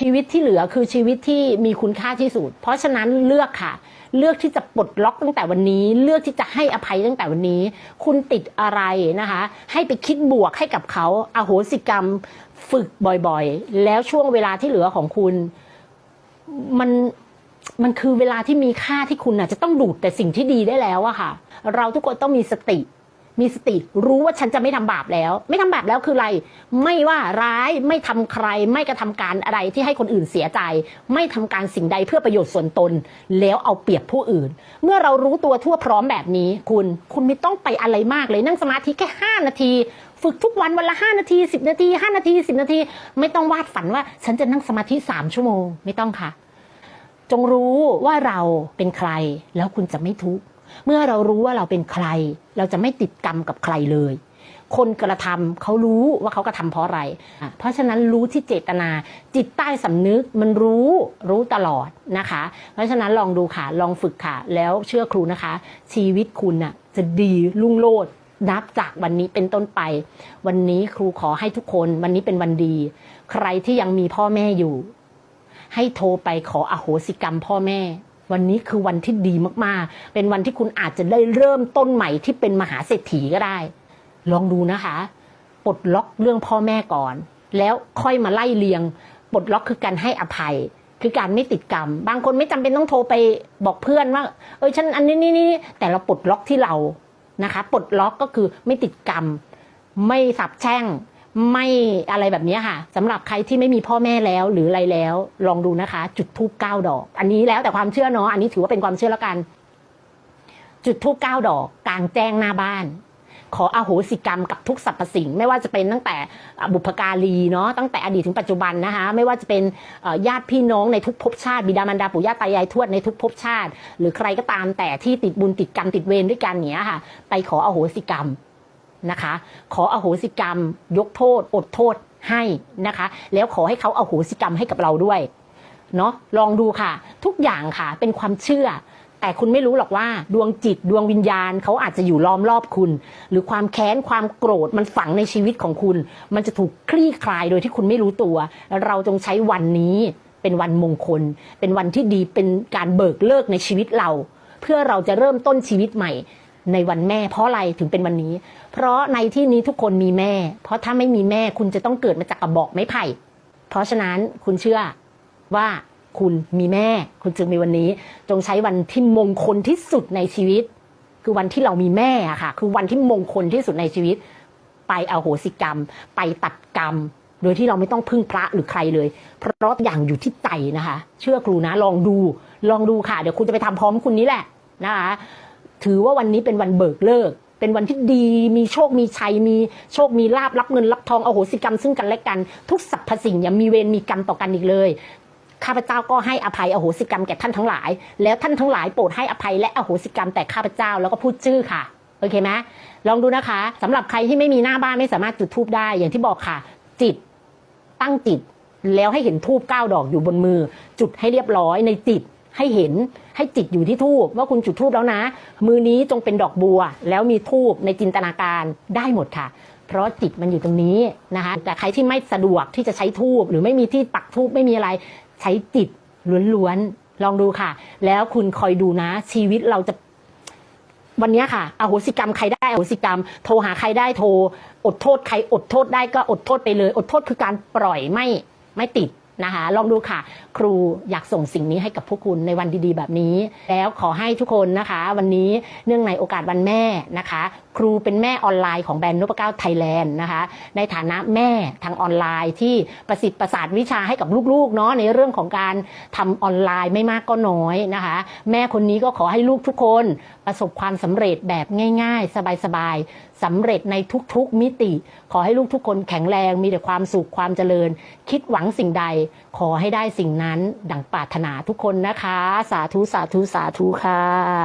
ชีวิตที่เหลือคือชีวิตที่มีคุณค่าที่สุด เพราะฉะนั้นเลือกค่ะ เลือกที่จะปลดล็อกตั้งแต่วันนี้ เลือกที่จะให้อภัยตั้งแต่วันนี้ คุณติดอะไรนะคะ ให้ไปคิดบวกให้กับเขาอาโหสิกรรมฝึกบ่อยๆ แล้วช่วงเวลาที่เหลือของคุณ มันมันคือเวลาที่มีค่าที่คุณน่ะจะต้องดูดแต่สิ่งที่ดีได้แล้วอะค่ะ เราทุกคนต้องมีสติ มีสติรู้ว่าฉันจะไม่ทำบาปแล้ว ไม่ทำบาปแล้วคืออะไร ไม่ว่าร้ายไม่ทำใคร ไม่กระทำการอะไรที่ให้คนอื่นเสียใจ ไม่ทำการสิ่งใดเพื่อประโยชน์ส่วนตน แล้วเอาเปรียบผู้อื่น เมื่อเรารู้ตัวทั่วพร้อมแบบนี้ คุณคุณไม่ต้องไปอะไรมากเลยนั่งสมาธิแค่ห้านาที ฝึกทุกวันวันละห้านาทีสิบนาทีห้านาทีสิบนาที ไม่ต้องวาดฝันว่า ฉันจะนั่งสมาธิสามชั่วโมง ไม่ต้องค่ะ จงรู้ว่าเราเป็นใครแล้วคุณจะไม่ทุกข์ เมื่อเรารู้ว่าเราเป็นใคร เราจะไม่ติดกรรมกับใครเลย คนกระทำเขารู้ว่าเขากระทำเพราะอะไร เพราะฉะนั้นรู้ที่เจตนา จิตใต้สำนึกมันรู้รู้ตลอดนะคะ เพราะฉะนั้นลองดูค่ะลองฝึกค่ะ แล้วเชื่อครูนะคะ ชีวิตคุณน่ะจะดีรุ่งโรจน์นับจากวันนี้เป็นต้นไป วันนี้ครูขอให้ทุกคนวันนี้เป็นวันดี ใครที่ยังมีพ่อแม่อยู่ ให้โทรไปขออโหสิกรรมพ่อแม่ วันนี้คือวันที่ดีมากๆ เป็นวันที่คุณอาจจะได้เริ่มต้นใหม่ที่เป็นมหาเศรษฐีก็ได้ ลองดูนะคะปลดล็อกเรื่องพ่อแม่ก่อน แล้วค่อยมาไล่เลียงปลดล็อกคือการให้อภัย คือการไม่ติดกรรม บางคนไม่จำเป็นต้องโทรไปบอกเพื่อนว่า เอ้ยฉันอันนี้นี่นี่แต่เราปลดล็อกที่เรานะคะปลดล็อกก็คือไม่ติดกรรม ไม่สับแช่ง ไม่อะไรแบบนี้ค่ะสำหรับใครที่ไม่มีพ่อแม่แล้วหรืออะไรแล้ว ลองดูนะคะ จุดทูบเก้าดอก อันนี้แล้วแต่ความเชื่อเนาะอันนี้ถือว่าเป็นความเชื่อแล้วกัน จุดทูบเก้าดอก กลางแจ้งหน้าบ้าน ขออโหสิกรรมกับทุกสรรพสิ่ง ไม่ว่าจะเป็นตั้งแต่บุพการีเนาะตั้งแต่อดีตถึงปัจจุบันนะคะ ไม่ว่าจะเป็นญาติพี่น้องในทุกภพชาติบิดามารดาปู่ย่าตายายทวดในทุกภพชาติ หรือใครก็ตามแต่ที่ติดบุญติดกรรมติดเวรด้วยกันเนี้ยค่ะ ไปขออโหสิกรรม นะคะ ขออโหสิกรรม ยกโทษ อดโทษให้นะคะ แล้วขอให้เขาอโหสิกรรมให้กับเราด้วยเนาะลองดูค่ะ ทุกอย่างค่ะเป็นความเชื่อ แต่คุณไม่รู้หรอกว่า ดวงจิตดวงวิญญาณเขาอาจจะอยู่ล้อมรอบคุณ หรือความแค้นความโกรธมันฝังในชีวิตของคุณ มันจะถูกคลี่คลายโดยที่คุณไม่รู้ตัว เราจงใช้วันนี้เป็นวันมงคล เป็นวันที่ดีเป็นการเบิกเลิกในชีวิตเรา เพื่อเราจะเริ่มต้นชีวิตใหม่ ในวันแม่ เพราะอะไรถึงเป็นวันนี้ เพราะในที่นี้ทุกคนมีแม่ เพราะถ้าไม่มีแม่คุณจะต้องเกิดมาจากกระบอกไม้ไผ่ เพราะฉะนั้นคุณเชื่อว่าคุณมีแม่ คุณจึงมีวันนี้ จงใช้วันที่มงคลที่สุดในชีวิต คือวันที่เรามีแม่อะค่ะ คือวันที่มงคลที่สุดในชีวิต ไปเอาโหสิกรรม ไปตัดกรรม โดยที่เราไม่ต้องพึ่งพระหรือใครเลย เพราะอย่างอยู่ที่ใจนะคะ เชื่อครูนะ ลองดู ลองดูค่ะ เดี๋ยวคุณจะไปทำพร้อมคุณนี้แหละนะคะ ถือว่าวันนี้เป็นวันเบิกเลิก เป็นวันที่ดี มีโชค มีชัย มีโชค มีลาบรับเงินรับทองอโหสิกรรมซึ่งกันและกัน ทุกสรรพสิ่งอย่ามีเวร มีกรรมต่อกันอีกเลย ข้าพเจ้าก็ให้อภัยอโหสิกรรมแก่ท่านทั้งหลาย แล้วท่านทั้งหลายโปรดให้อภัยและอโหสิกรรมแต่ข้าพเจ้าแล้วก็พูดชื่อค่ะโอเคไหมลองดูนะคะสำหรับใครที่ไม่มีหน้าบ้านไม่สามารถจุดทูบได้ อย่างที่บอกค่ะ จิตตั้งจิตแล้วให้เห็นทูบเก้าดอกอยู่บนมือ จุดให้เรียบร้อยในจิต ให้เห็นให้จิตอยู่ที่ทูบว่าคุณจุดทูบแล้วนะ มือนี้จงเป็นดอกบัว แล้วมีทูบในจินตนาการได้หมดค่ะ เพราะจิตมันอยู่ตรงนี้นะคะแต่ใครที่ไม่สะดวกที่จะใช้ทูบหรือไม่มีที่ปักทูบไม่มีอะไรใช้จิตล้วนๆลองดูค่ะ แล้วคุณคอยดูนะ ชีวิตเราจะวันนี้ค่ะอโหสิกรรมใครได้อโหสิกรรม โทรหาใครได้โทร อดโทษใครอดโทษได้ก็อดโทษไปเลย อดโทษคือการปล่อยไม่ไม่ติด นะคะลองดูค่ะ ครูอยากส่งสิ่งนี้ให้กับพวกคุณในวันดีๆ แบบนี้ แล้วขอให้ทุกคนนะคะ วันนี้เนื่องในโอกาสวันแม่นะคะ ครูเป็นแม่ออนไลน์ของแบรนด์นพเก้าไทยแลนด์นะคะในฐานะแม่ทางออนไลน์ที่ประสิทธิ์ประสาทวิชาให้กับลูกๆเนาะในเรื่องของการทำออนไลน์ไม่มากก็น้อยนะคะ แม่คนนี้ก็ขอให้ลูกทุกคนประสบความสำเร็จแบบง่าย ๆ สบายๆสำเร็จในทุกๆมิติ ขอให้ลูกทุกคนแข็งแรงมีแต่ความสุขความเจริญ คิดหวังสิ่งใด ขอให้ได้สิ่งนั้นดังปรารถนาทุกคนนะคะ สาธุสาธุสาธุค่ะ